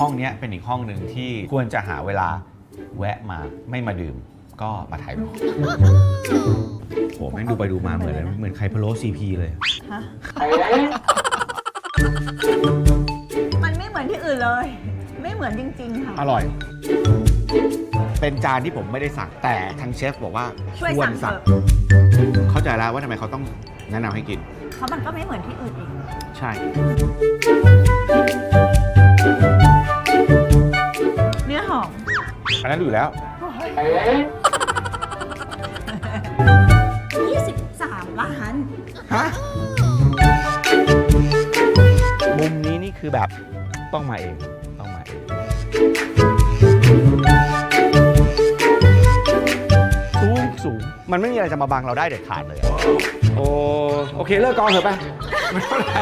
ห้องเนี้ยเป็นอีกห้องหนึ่งที่ควรจะหาเวลาแวะมาไม่มาดื่ม ก็มาถ่ายรูปโหแม่งดูไปดูมาเหมือนอะไรเหมือนไข่พะโล้ซีพีเลย ฮะ มันไม่เหมือนที่อื่นเลย ไม่เหมือนจริง ๆ ค่ะ อร่อย เป็นจานที่ผมไม่ได้สั่งแต่ทางเชฟบอกว่าช่วยควสั่รงเถสั่งอะ เข้าใจแล้วว่าทำไมเขาต้องแนะนำให้กิน เพราะมันก็ไม่เหมือนที่อื่นอีก ใช่ อมอันนั้นอยู่แล้ว 23 ล้าน ฮะ มุมนี้นี่คือแบบต้องมาเองต้องมาเองสูงสูงมันไม่มีอะไรจะมาบังเราได้เด็ดขาดเลยอะโอ้โอเคเลิกกองเถอะไปไม่เท่าไหร่